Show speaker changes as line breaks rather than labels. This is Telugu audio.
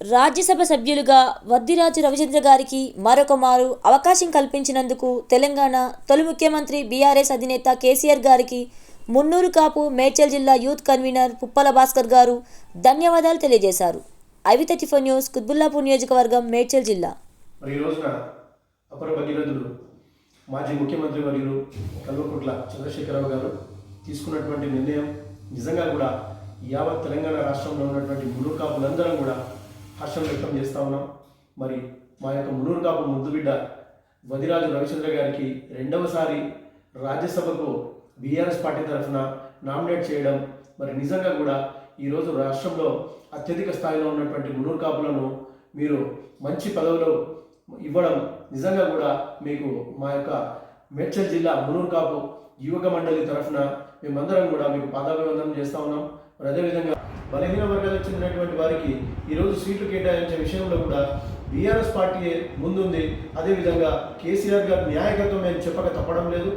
రాజ్యసభ సభ్యులుగా వద్దిరాజు రవిచంద్ర గారికి మరొక మారు అవకాశం కల్పించినందుకు తెలంగాణ తొలి ముఖ్యమంత్రి బీఆర్ఎస్ అధినేత కేసీఆర్ గారికి మున్నూరు కాపు మేడ్చల్ జిల్లా యూత్ కన్వీనర్ పుప్పల భాస్కర్ గారు ధన్యవాదాలు తెలియజేశారు. IV thirty four news Qutbullapur నియోజకవర్గం మేడ్చల్ జిల్లా.
మరి రోజున అపర భగీరథుడు మాజీ ముఖ్యమంత్రి వర్యులు కల్వకుంట్ల చంద్రశేఖరరావు గారు తీసుకున్నటువంటి నిర్ణయం నిజంగా కూడా యావత్ తెలంగాణ రాష్ట్రంలో ఉన్నటువంటి మునుకాపులందరం కూడా హర్షం వ్యక్తం చేస్తా ఉన్నాం. మరి మా యొక్క మునూరు కాపు ముద్దుబిడ్డ వదిరాజు రవిచంద్ర గారికి రెండవసారి రాజ్యసభకు బీఆర్ఎస్ పార్టీ తరఫున నామినేట్ చేయడం మరి నిజంగా కూడా ఈరోజు రాష్ట్రంలో అత్యధిక స్థాయిలో ఉన్నటువంటి మునూరు కాపులను మీరు మంచి పదవులు ఇవ్వడం నిజంగా కూడా మీకు మా యొక్క మేడ్చల్ జిల్లా మునూర్కాపు యువక మండలి తరఫున మేమందరం కూడా మీకు పాదాభివందనం చేస్తా ఉన్నాం. మరి అదేవిధంగా బలహీన వర్గాలకు చెందినటువంటి వారికి ఈరోజు సీట్లు కేటాయించే విషయంలో కూడా బీఆర్ఎస్ పార్టీ ముందుంది. అదేవిధంగా కేసీఆర్ గారి న్యాయకత్వం మేము చెప్పక తప్పడం లేదు.